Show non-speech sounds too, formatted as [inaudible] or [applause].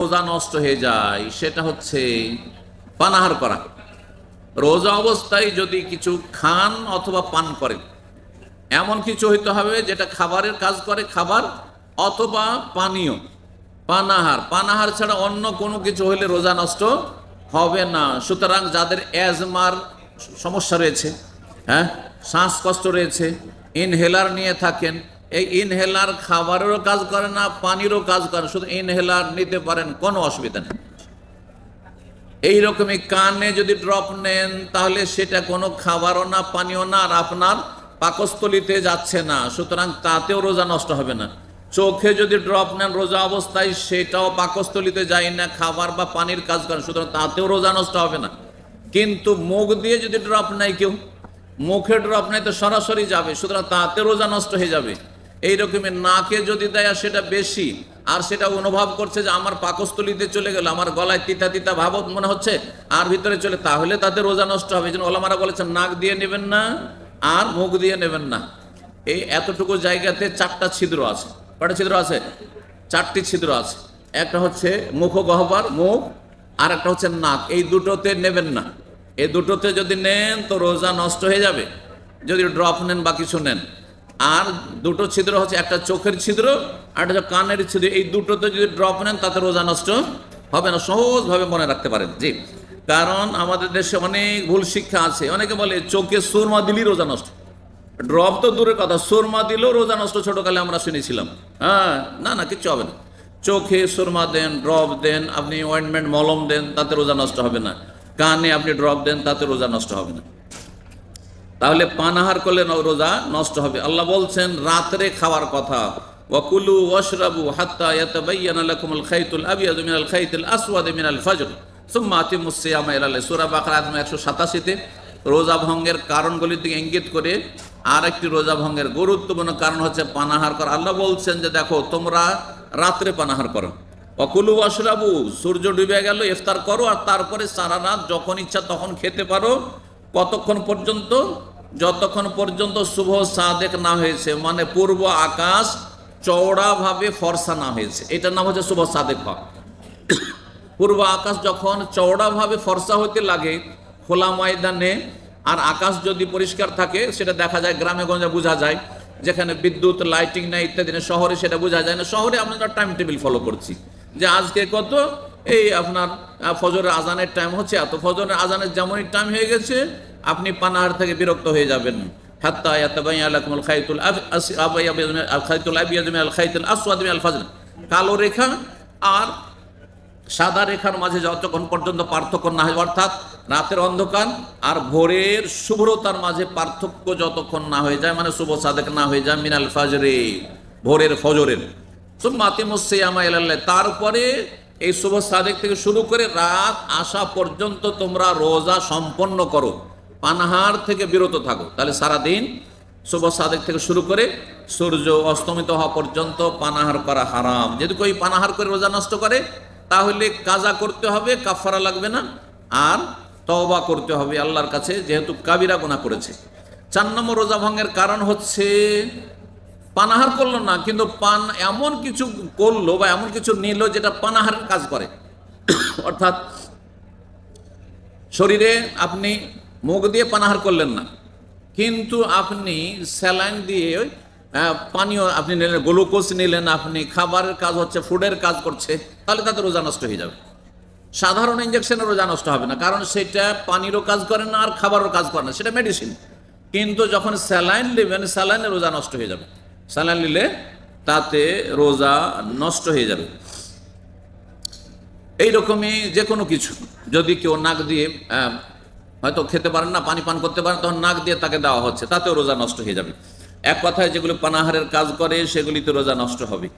রোজা নষ্ট হয়ে যায়, সেটা হচ্ছে পানাহার করা। রোজা অবস্থায় যদি কিছু খান অথবা পান করেন, এমন কিছু হইতে হবে যেটা খাবারের কাজ করে, খাবার অথবা পানীয়। পানাহার পানাহার ছাড়া অন্য কোনো কিছু হইলে রোজা নষ্ট হবে না। সুতরাং যাদের অ্যাজমার সমস্যা রয়েছে হ্যাঁ শ্বাসকষ্ট রয়েছে ইনহেলার নিয়ে থাকেন এই ইনহেলার খাবারেরও কাজ করে না, পানিরও কাজ করে শুধু ইনহেলার নিতে পারেন, কোনো অসুবিধা নেই। এইরকমই কানে যদি ড্রপ নেন, তাহলে সেটা কোনো খাবারও না পানীয় না, আর আপনার পাকস্থলিতে যাচ্ছে না। সুতরাং তাতেও রোজা নষ্ট হবে না। চোখে যদি ড্রপ নেন রোজা অবস্থায়, সেটাও পাকস্থলিতে যায় না, খাবার বা পানির কাজ করে সুতরাং তাতেও রোজা নষ্ট হবে না। কিন্তু মুখ দিয়ে যদি ড্রপ নেয় কেউ, মুখে ড্রপ নেয় তো সরাসরি যাবে। সুতরাং তাতে রোজা নষ্ট হয়ে যাবে। এইরকমই নাকে যদি দেয় সেটা বেশি, আর সেটা অনুভব করছে যে আমার পাকস্থলিতে চলে গেল, আমার গলায় তিতা তিতা ভাব মনে হচ্ছে, আর ভিতরে চলে, তাহলে তাতে রোজা নষ্ট হবে। এই জন্য ওলামারা বলেছেন, নাক দিয়ে নেবেন না, আর মুখ দিয়ে নেবেন না। এই এতটুকু জায়গাতে চারটা ছিদ্র আছে। কটা ছিদ্র আছে? চারটি ছিদ্র আছে। একটা হচ্ছে মুখ গহ্বর, মুখ, আর একটা হচ্ছে নাক। এই দুটোতে নেবেন না। এই দুটোতে যদি নেন, তো রোজা নষ্ট হয়ে যাবে। যদি ড্রপ নেন বা কিছু নেন। আর দুটো ছিদ্র হচ্ছে একটা চোখের ছিদ্র, আর একটা কানের ছিদ্র। এই দুটোতে যদি ড্রপ নেন, তাতে রোজা নষ্ট হবে না, সহজভাবে মনে রাখতে পারেন। জি। কারণ আমাদের দেশে অনেক ভুল শিক্ষা আছে। অনেকে বলে, চোখে সুরমা দিলেই রোজা নষ্ট। ড্রপ তো দূরের কথা, সুরমা দিলেও রোজা নষ্ট ছোটকালে আমরা শুনেছিলাম। হ্যাঁ না না, কিচ্ছু হবে না। চোখে সুরমা দেন ড্রপ দেন, আপনি অয়েন্টমেন্ট মলম দেন, তাতে রোজা নষ্ট হবে না। কানে আপনি ড্রপ দেন, তাতে রোজা নষ্ট হবে না। তাহলে পানাহার করলে রোজা নষ্ট হবে। আল্লাহ বলছেন, রাত্রে খাওয়ার কথা। ওয়াকুলু ওয়াশরাবু হাত্তা ইয়াতাবাইয়ানা লাকুমুল খাইতুল আবিয়াদু মিনাল খাইতিল আসওয়াদি মিনাল ফজর। সুম্মা আতিমুস সিয়ামা ইলাল সূরা বাকারা আয়াত 187 তে রোজা ভঙ্গের কারণগুলির দিকে ইঙ্গিত করে আর একটি রোজা ভঙ্গের গুরুত্বপূর্ণ কারণ হচ্ছে পানাহার করা। আল্লাহ বলছেন যে, দেখো, তোমরা রাত্রে পানাহার করো। অকুলু অশরাবু সূর্য ডুবে গেল, ইফতার করো, আর তারপরে সারা রাত যখন ইচ্ছা তখন খেতে পারো। কতক্ষণ পর্যন্ত? যতক্ষণ পর্যন্ত শুভ সাদেক না হয়েছে মানে পূর্ব আকাশ চওড়াভাবে ফর্সা না হয়েছে। এটার নাম হচ্ছে শুভ সাদেক হওয়া পূর্ব আকাশ যখন চওড়াভাবে ফর্সা হতে লাগে, খোলা ময়দানে, আর আকাশ যদি পরিষ্কার থাকে, সেটা দেখা যায় গ্রামে গঞ্জে বোঝা যায়, যেখানে বিদ্যুৎ, লাইটিং নাই ইত্যাদি শহরে সেটা বোঝা যায় না। শহরে আমরা টাইম টেবিল ফলো করছি, যে আজকে কত? এই আপনার ফজরের আজানের টাইম হচ্ছে এত। ফজরের আজানের যেমনই টাইম হয়ে গেছে আপনি পানাহার থেকে বিরক্ত হয়ে যাবেন। খাইতুল আল খাইতুল ফজর কালো রেখা আর সাদা রেখার মাঝে যতক্ষণ পর্যন্ত পার্থক্য না হয়, অর্থাৎ রাতের অন্ধকার আর ভোরের শুভ্রতার মাঝে পার্থক্য যতক্ষণ না হয়ে যায় মানে শুভ সাদেক না হয়ে যায়, মিনাল ফাজরে, ভোরের ফজরের। ইলাল্লাহ তারপরে এই শুভ সাদেক থেকে শুরু করে রাত আসা পর্যন্ত তোমরা রোজা সম্পন্ন করো। পানাহার থেকে বিরত থাকো। তাহলে সারাদিন শুভ সাদেক থেকে শুরু করে সূর্য অস্তমিত হওয়া পর্যন্ত পানাহার করা হারাম। যদি কেউ পানাহার করে রোজা নষ্ট করে, তাহলে কাজা করতে হবে কাফারা লাগবে না। আর তওবা করতে হবে আল্লাহর কাছে, যেহেতু কাবিরা গোনা করেছে। চার নম্বর রোজা ভঙ্গের কারণ হচ্ছে পানাহার করল না, কিন্তু পান এমন কিছু করল বা এমন কিছু নিল যেটা পানাহারের কাজ করে। [coughs] অর্থাৎ শরীরে আপনি মুখ দিয়ে পানাহার করলেন না। কিন্তু আপনি স্যালাইন দিয়ে পানীয় আপনি নিলেন, গ্লুকোজ নিলেন আপনি, খাবারের কাজ হচ্ছে, ফুডের কাজ করছে, তাহলে তাতে রোজা নষ্ট হয়ে যাবে। সাধারণ ইঞ্জেকশনের রোজা নষ্ট হবে না, কারণ সেটা পানিরও কাজ করে না আর খাবারও কাজ করে না, সেটা মেডিসিন কিন্তু যখন স্যালাইন নেবেন স্যালাইনে রোজা নষ্ট হয়ে যাবে। স্যালাইন নিলে তাতে রোজা নষ্ট হয়ে যাবে। এইরকমই যে কোনো কিছু, যদি কেউ নাক দিয়ে হয়তো খেতে পারেন না, পানি পান করতে পারেন, তখন নাক দিয়ে তাকে দেওয়া হচ্ছে, তাতেও রোজা নষ্ট হয়ে যাবে। এক কথায় যেগুলো পানাহারের কাজ করে, সেগুলিতে রোজা নষ্ট হবে।